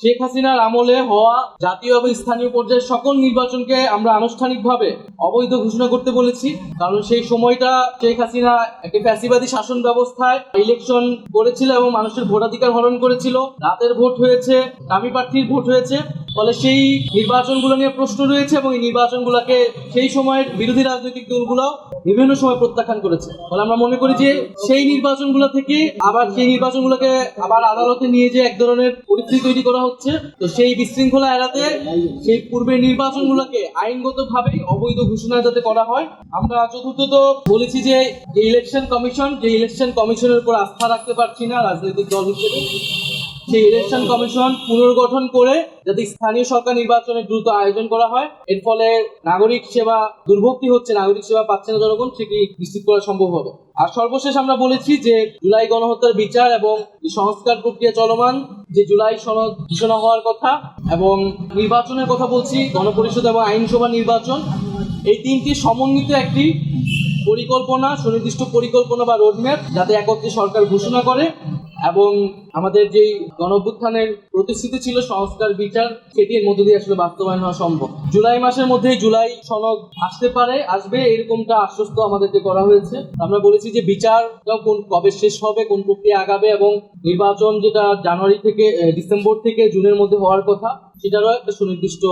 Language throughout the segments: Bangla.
শেখ হাসিনার আমলে হওয়া জাতীয় এবং স্থানীয় পর্যায়ের সকল নির্বাচনকে আমরা আনুষ্ঠানিকভাবে অবৈধ ঘোষণা করতে বলেছি। কারণ সেই সময়টা শেখ হাসিনা একটি ফ্যাসিবাদী শাসন ব্যবস্থায় ইলেকশন করেছিল এবং মানুষের ভোটাধিকার হরণ করেছিল। রাতের ভোট হয়েছে, দামি প্রার্থীর ভোট হয়েছে। ফলে সেই নির্বাচনগুলো নিয়ে প্রশ্ন রয়েছে এবং এই নির্বাচনগুলোকে সেই সময়ের বিরোধী রাজনৈতিক দলগুলো বিভিন্ন সময় প্রত্যাখ্যান করেছে। ফলে আমরা মনে করি যে সেই নির্বাচনগুলো থেকে আবার সেই নির্বাচনগুলোকে আবার আদালতে নিয়ে যে এক ধরনের পরিস্থিতি তৈরি করা হচ্ছে, তো সেই বিশৃঙ্খলা এড়াতে সেই পূর্বের নির্বাচনগুলোকে আইনগতভাবে অবৈধ ঘোষণা যাতে করা হয়, আমরা চতুর্থত বলেছি যে যে ইলেকশন কমিশন যে ইলেকশন কমিশনের উপর আস্থা রাখতে পারছি না রাজনৈতিক দল হিসেবে। সেই ইলেকশন কমিশন পুনর্গঠন করে যাতে স্থানীয় সরকার নির্বাচনে দ্রুত আয়োজন করা হয়, এর ফলে নাগরিক সেবা দুর্ভোগটি হচ্ছে, নাগরিক সেবা পাচ্ছে না জনগণ, সেটি নিশ্চিত করা সম্ভব হবে। আর সর্বশেষ আমরা বলেছি যে জুলাই গণহত্যার বিচার এবং সংস্কার প্রক্রিয়া চলমান, যে জুলাই সনদ ঘোষণা হওয়ার কথা এবং নির্বাচনের কথা বলছি, গণপরিষদ এবং আইনসভা নির্বাচন, এই তিনটি সমন্বিত একটি পরিকল্পনা, সুনির্দিষ্ট পরিকল্পনা বা রোডম্যাপ যাতে একত্রে সরকার ঘোষণা করে এবং আমাদের যেই গণঅভ্যুত্থানের প্রতিশ্রুতি ছিল সংস্কার বিচার সেটি এর মধ্যে দিয়ে আসলে বাস্তবায়ন হওয়া সম্ভব। জুলাই মাসের মধ্যে জুলাই সনদ আসতে পারে আসবে এরকমটা আশ্বস্ত আমাদেরকে করা হয়েছে। আমরা বলেছি যে বিচার কোন কবে শেষ হবে কোন প্রক্রিয়া আগাবে এবং নির্বাচন যেটা জানুয়ারি থেকে ডিসেম্বর থেকে জুনের মধ্যে হওয়ার কথা সেটারও একটা সুনির্দিষ্ট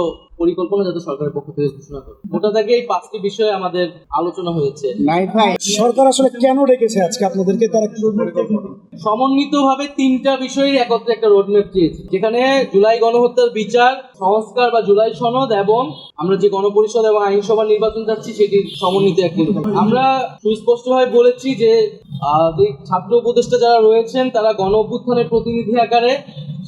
পরিকল্পনা যাতে সরকারের পক্ষ থেকে ঘোষণা করে। ওটা থেকে এই পাঁচটি বিষয়ে আমাদের আলোচনা হয়েছে। সরকার আসলে কেন রেখেছে আজকে আপনাদেরকে? তারা সমন্বিতভাবে তিনটা বিষয়ের একত্রে একটা রোডম্যাপ চেয়েছি যেখানে জুলাই গণহত্যার বিচার, সংস্কার বা জুলাই সনদ এবং আমরা যে গণপরিষদ এবং আইনসভা নির্বাচন যাচ্ছি সেটির সমন্বিত একটি। আমরা সুস্পষ্টভাবে বলেছি যে যে ছাত্র উপদেষ্টা যারা রয়েছেন, তারা গণ অভ্যুত্থানের প্রতিনিধি আকারে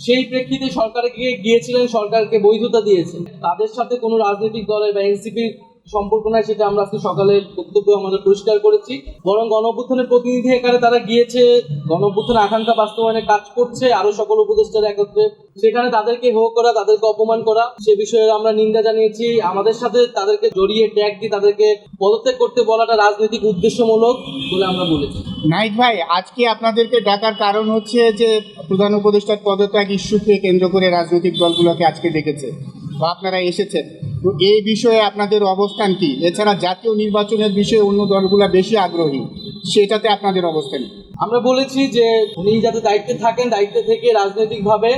সেই প্রেক্ষিতে সরকারে গিয়ে গিয়েছিলেন, সরকারকে বৈধতা দিয়েছেন তাদের সাথে কোনো রাজনৈতিক দলের বা এনসিপির সম্পর্ক নাই, সেটা আমরা আজকে সকালে বক্তব্য আমাদের পরিষ্কার করেছি। বরং গণ অভ্যুত্থানের প্রতিনিধি এখানে তারা গিয়েছে গণ অভ্যুত্থানের আকাঙ্ক্ষা বাস্তবায়নে কাজ করছে, আরও সকল উপদেষ্টারা একত্রে। সেখানে তাদেরকে হো করা, তাদেরকে অপমান করা, সে বিষয়ে আমরা নিন্দা জানিয়েছি। আমাদের সাথে তাদেরকে জড়িয়ে ট্যাগ দিয়ে তাদেরকে পদত্যাগ করতে বলাটা রাজনৈতিক উদ্দেশ্যমূলক বলে আমরা বলেছি। নাইট ভাই, আজকে আপনাদেরকে ডাকার কারণ হচ্ছে যে প্রধান উপদেষ্টার পদত্যাগ ইস্যুকে কেন্দ্র করে রাজনৈতিক দলগুলোকে আজকে ডেকেছে। বা আপনারা এসেছেন। তো এই বিষয়ে আপনাদের অবস্থান কি? এছাড়া জাতীয় নির্বাচনের বিষয়ে অন্য দলগুলো বেশি আগ্রহী, সেটাতে আপনাদের অবস্থান আমরা বলেছি যে উনি যাতে দায়িত্বে থাকেন, দায়িত্বে থেকে রাজনৈতিকভাবে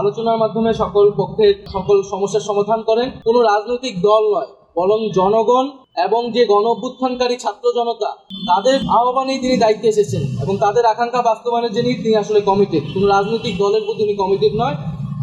আলোচনার মাধ্যমে সকল পক্ষের সকল সমস্যার সমাধান করেন। কোনো রাজনৈতিক দল নয়, বরং জনগণ এবং যে গণ অভ্যুত্থানকারী ছাত্র জনতা, তাদের আহ্বানেই তিনি দায়িত্বে এসেছেন এবং তাদের আকাঙ্ক্ষা বাস্তবায়নের জন্যই তিনি আসলে কমিটেড কোনো রাজনৈতিক দলের প্রতি উনি কমিটেড নয়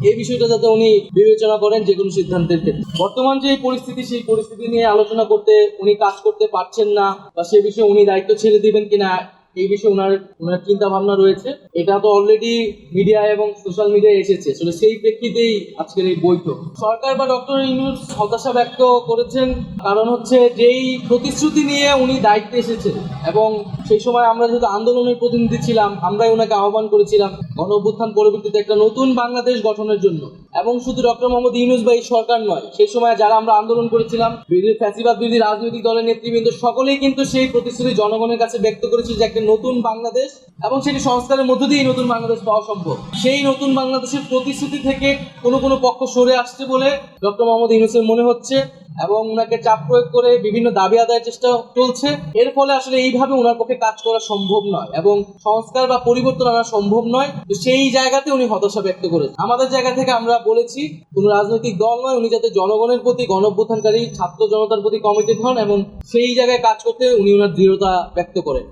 এই বিষয়টা যাতে উনি বিবেচনা করেন যে কোনো সিদ্ধান্তের ক্ষেত্রে। বর্তমান যে পরিস্থিতি, সেই পরিস্থিতি নিয়ে আলোচনা করতে উনি কাজ করতে পারছেন না বা সে বিষয়ে উনি দায়িত্ব ছেড়ে দিবেন কিনা এই বিষয়ে ওনার ওনার চিন্তা ভাবনা রয়েছে। এটা তো অলরেডি মিডিয়া এবং সোশ্যাল মিডিয়ায় এসেছে। আসলে সেই প্রেক্ষিতেই আজকের এই বৈঠক। সরকার বা ডক্টর ইউনুস হতাশা ব্যক্ত করেছেন। কারণ হচ্ছে যেই প্রতিশ্রুতি নিয়ে উনি দায়িত্বে এসেছেন এবং সেই সময় আমরা যেহেতু আন্দোলনের প্রতিনিধি ছিলাম, আমরাই ওনাকে আহ্বান করেছিলাম গণ অভ্যুত্থান পরবর্তীতে একটা নতুন বাংলাদেশ গঠনের জন্য। এবং শুধু ডক্টর মোহাম্মদ ইউনুস বা এই সরকার নয়, সেই সময় যারা আমরা আন্দোলন করেছিলাম, বিরোধী ফ্যাসিবাদ বিরোধী রাজনৈতিক দলের নেতৃবৃন্দ, সকলেই কিন্তু সেই প্রতিশ্রুতি জনগণের কাছে ব্যক্ত করেছিল যে একটা নতুন বাংলাদেশ এবং সেটি সংস্কারের মধ্য দিয়ে নতুন বাংলাদেশ পাওয়া সম্ভব। সেই নতুন বাংলাদেশের প্রতিশ্রুতি থেকে কোনো কোনো পক্ষ সরে আসছে বলে ডক্টর মোহাম্মদ ইউনুসের মনে হচ্ছে এবং ওনাকে চাপ প্রয়োগ করে বিভিন্ন দাবি আদায়ের চেষ্টা চলছে। এর ফলে আসলে এইভাবে ওনার পক্ষে কাজ করা সম্ভব নয় এবং সংস্কার বা পরিবর্তন আনা সম্ভব নয়। তো সেই জায়গাতে উনি হতাশা ব্যক্ত করেছেন। আমাদের জায়গা থেকে আমরা বলেছি, কোনো রাজনৈতিক দল নয়, উনি যাতে জনগণের প্রতি, গণঅভ্যুত্থানকারী, ছাত্র জনতার প্রতি কমিটেড হন এবং সেই জায়গায় কাজ করতে উনি ওনার দৃঢ়তা ব্যক্ত করেন।